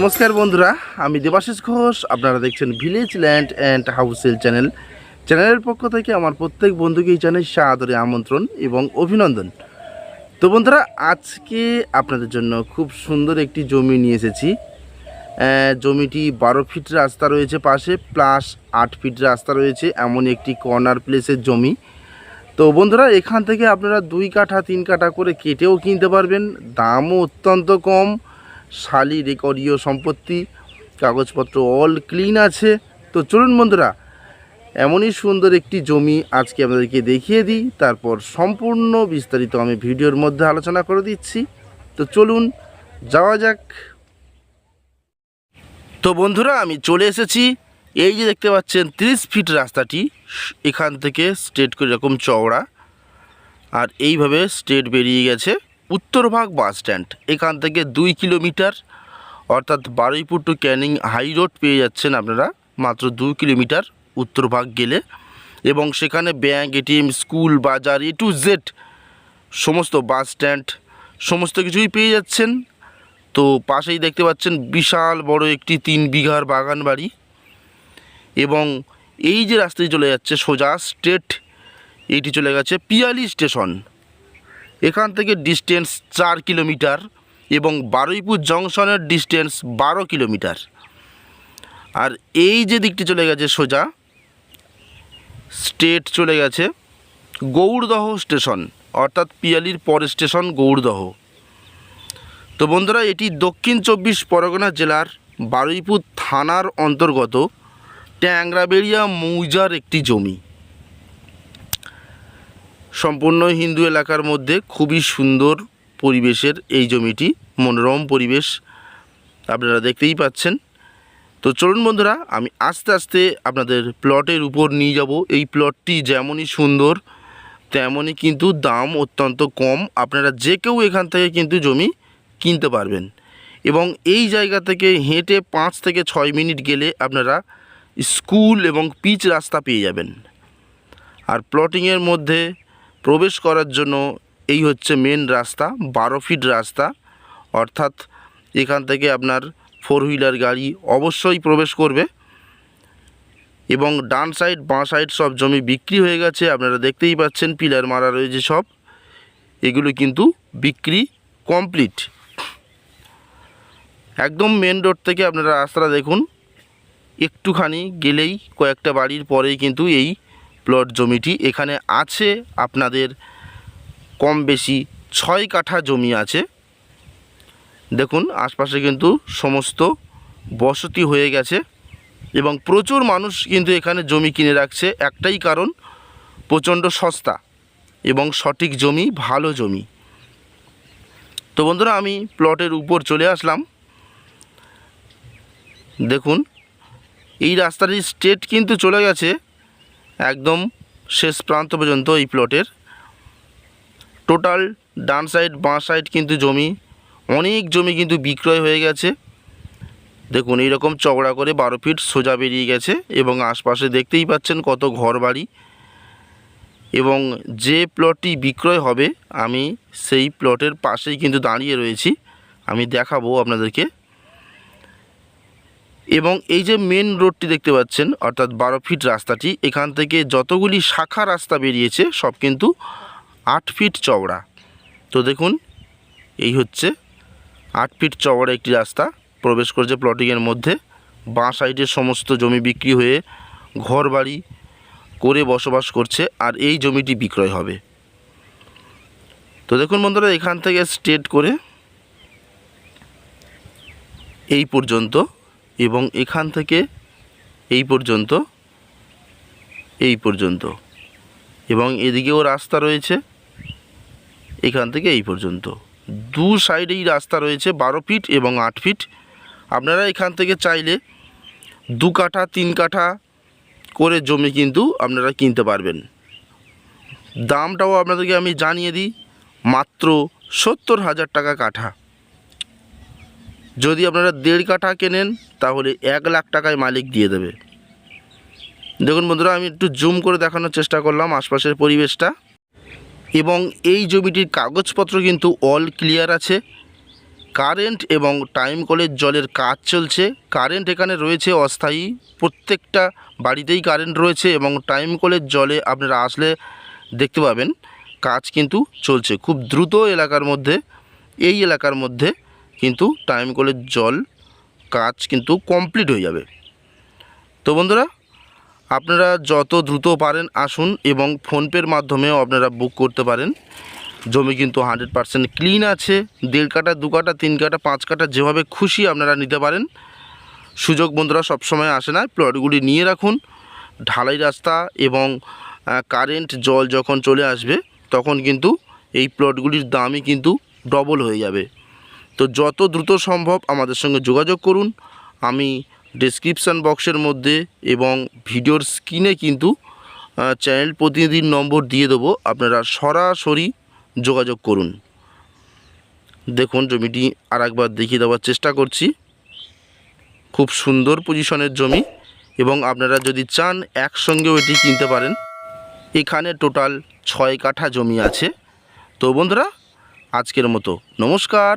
নমস্কার বন্ধুরা, আমি দেবাশিস ঘোষ, আপনারা দেখছেন ভিলেজ ল্যান্ড অ্যান্ড হাউসেল চ্যানেল চ্যানেলের পক্ষ থেকে আমার প্রত্যেক বন্ধুকেই জানাই সাদরে আমন্ত্রণ এবং অভিনন্দন। তো বন্ধুরা, আজকে আপনাদের জন্য খুব সুন্দর একটি জমি নিয়ে এসেছি। জমিটি বারো ফিট রাস্তা রয়েছে পাশে প্লাস আট ফিট রাস্তা রয়েছে, এমন একটি কর্নার প্লেসের জমি। তো বন্ধুরা, এখান থেকে আপনারা দুই কাঠা, তিন কাঠা করে কেটেও কিনতে পারবেন। দামও অত্যন্ত কম। শালি রেকর্ডীয় সম্পত্তি, কাগজপত্র অল ক্লিন আছে। তো চলুন বন্ধুরা, এমনই সুন্দর একটি জমি আজকে আপনাদেরকে দেখিয়ে দিই। তারপর সম্পূর্ণ বিস্তারিত আমি ভিডিওর মধ্যে আলোচনা করে দিচ্ছি। তো চলুন, যাওয়া যাক। তো বন্ধুরা, আমি চলে এসেছি। এই যে দেখতে পাচ্ছেন, তিরিশ ফিট রাস্তাটি, এখান থেকে স্ট্রেট করে এরকম চওড়া। আর এইভাবে স্ট্রেট বেরিয়ে গেছে। Uttarbhag bus stand. এখান থেকে দুই কিলোমিটার, অর্থাৎ Baruipur to Canning high road পেয়ে যাচ্ছেন আপনারা। মাত্র দুই কিলোমিটার উত্তরভাগ গেলে। এবং সেখানে ব্যাঙ্ক এটিএম স্কুল, বাজার, এ টু জেড সমস্ত বাস স্ট্যান্ড সমস্ত কিছুই পেয়ে যাচ্ছেন। তো পাশেই দেখতে পাচ্ছেন বিশাল বড় একটি তিন বিঘার বাগান বাড়ি। এবং এই যে রাস্তায় চলে যাচ্ছে সোজা স্ট্রেট এইটি চলে গেছে পিয়ালি স্টেশন। এখান থেকে ডিস্টেন্স চার কিলোমিটার এবং বারুইপুর জংশনের ডিস্টেন্স বারো কিলোমিটার। আর এই যে দিকটি চলে গেছে সোজা স্টেট চলে গেছে গৌড়দহ স্টেশন অর্থাৎ পিয়ালির পরের স্টেশন গৌড়দহ। তো বন্ধুরা, এটি দক্ষিণ চব্বিশ পরগনা জেলার বারুইপুর থানার অন্তর্গত ট্যাংরাবেড়িয়া মৌজার একটি জমি। সম্পূর্ণ হিন্দু এলাকার মধ্যে খুবই সুন্দর পরিবেশের এই জমিটি, মনোরম পরিবেশ আপনারা দেখতেই পাচ্ছেন। তো চলুন বন্ধুরা, আমি আস্তে আস্তে আপনাদের প্লটের উপর নিয়ে যাব। এই প্লটটি যেমনই সুন্দর, তেমনই কিন্তু দাম অত্যন্ত কম। আপনারা যে কেউ এখান থেকে কিন্তু জমি কিনতে পারবেন। এবং এই জায়গা থেকে হেঁটে পাঁচ থেকে ছয় মিনিট গেলে আপনারা স্কুল এবং পিচ রাস্তা পেয়ে যাবেন। আর প্লটিংয়ের মধ্যে প্রবেশ করার জন্য এই হচ্ছে মেন রাস্তা, বারো ফিট রাস্তা। অর্থাৎ এখান থেকে আপনার ফোর হুইলার গাড়ি অবশ্যই প্রবেশ করবে। এবং ডান সাইড বাঁ সাইড সব জমি বিক্রি হয়ে গেছে। আপনারা দেখতেই পাচ্ছেন পিলার মারা রয়েছে সব। এগুলো কিন্তু বিক্রি কমপ্লিট একদম মেন রোড থেকে আপনারা রাস্তাটা দেখুন। একটুখানি গেলেই কয়েকটা বাড়ির পরেই কিন্তু এই প্লট জমিটি। এখানে আছে আপনাদের কম বেশি ছয় কাঠা জমি আছে। দেখুন, আশপাশে কিন্তু সমস্ত বসতি হয়ে গেছে এবং প্রচুর মানুষ কিন্তু এখানে জমি কিনে রাখছে। একটাই কারণ, প্রচণ্ড সস্তা এবং সঠিক জমি, ভালো জমি। তো বন্ধুরা, আমি প্লটের উপর চলে আসলাম। দেখুন, এই রাস্তাটি স্ট্রেট কিন্তু চলে গেছে। একদম শেষ প্রান্ত পর্যন্ত এই প্লটের। টোটাল ডান সাইড বাঁ সাইড কিন্তু জমি, অনেক জমি কিন্তু বিক্রয় হয়ে গেছে। দেখুন, এইরকম চওড়া করে বারো ফিট সোজা বেরিয়ে গেছে এবং আশপাশে দেখতেই পাচ্ছেন কত ঘর বাড়ি এবং যে প্লটটি বিক্রয় হবে, আমি সেই প্লটের পাশেই কিন্তু দাঁড়িয়ে রয়েছি। আমি দেখাবো আপনাদেরকে এবং এই যে মেন রোডটি দেখতে পাচ্ছেন, অর্থাৎ বারো ফিট রাস্তাটি, এখান থেকে যতগুলি শাখা রাস্তা বেরিয়েছে, সব কিন্তু আট ফিট চওড়া। তো দেখুন, এই হচ্ছে আট ফিট চওড়া একটি রাস্তা, প্রবেশ করছে প্লটিংয়ের মধ্যে। বাঁ সাইডের সমস্ত জমি বিক্রি হয়ে ঘর বাড়ি করে বসবাস করছে, আর এই জমিটি বিক্রয় হবে। তো দেখুন বন্ধুরা, এখান থেকে স্টেট করে এই পর্যন্ত এবং এখান থেকে এই পর্যন্ত এই পর্যন্ত। এবং এদিকেও রাস্তা রয়েছে, এখান থেকে এই পর্যন্ত। দু সাইডেই রাস্তা রয়েছে, বারো ফিট এবং আট ফিট। আপনারা এখান থেকে চাইলে দু কাঠা, তিন কাঠা করে জমি কিন্তু আপনারা কিনতে পারবেন। দামটাও আপনাদেরকে আমি জানিয়ে দিই, মাত্র সত্তর হাজার টাকা কাঠা। যদি আপনারা দেড় কাঠা কেনেন, তাহলে এক লাখ টাকায় মালিক দিয়ে দেবে। দেখুন বন্ধুরা, আমি একটু জুম করে দেখানোর চেষ্টা করলাম আশপাশের পরিবেশটা। এবং এই জমিটির কাগজপত্র কিন্তু অল ক্লিয়ার আছে। কারেন্ট এবং টাইম কলের জলের কাজ চলছে। কারেন্ট এখানে রয়েছে অস্থায়ী। প্রত্যেকটা বাড়িতেই কারেন্ট রয়েছে এবং টাইম কলের জলে আপনারা আসলে দেখতে পাবেন, কাজ কিন্তু চলছে। খুব দ্রুত এলাকার মধ্যে, এই এলাকার মধ্যে কিন্তু টাইম কলের জল কাজ কিন্তু কমপ্লিট হয়ে যাবে। তো বন্ধুরা, আপনারা যত দ্রুত পারেন আসুন এবং ফোনপের মাধ্যমেও আপনারা বুক করতে পারেন। জমি কিন্তু হান্ড্রেড পারসেন্ট ক্লিন আছে। দেড় কাটা দু কাটা তিন কাটা পাঁচ কাটা যেভাবে খুশি আপনারা নিতে পারেন। সুযোগ বন্ধুরা সবসময় আসে না। প্লটগুলি নিয়ে রাখুন। ঢালাই রাস্তা এবং কারেন্ট জল যখন চলে আসবে, তখন কিন্তু এই প্লটগুলির দামই কিন্তু ডবল হয়ে যাবে। তো যত দ্রুত সম্ভব আমাদের সঙ্গে যোগাযোগ করুন। আমি ডেসক্রিপশান বক্সের মধ্যে এবং ভিডিওর স্ক্রিনে কিন্তু চ্যানেল প্রতিনিধির নম্বর দিয়ে দেবো। আপনারা সরাসরি যোগাযোগ করুন। দেখুন, জমিটি আর একবার দেখিয়ে দেওয়ার চেষ্টা করছি। খুব সুন্দর পজিশনের জমি এবং আপনারা যদি চান একসঙ্গেও এটি কিনতে পারেন। এখানে টোটাল ছয় কাঠা জমি আছে। তো বন্ধুরা, আজকের মতো নমস্কার।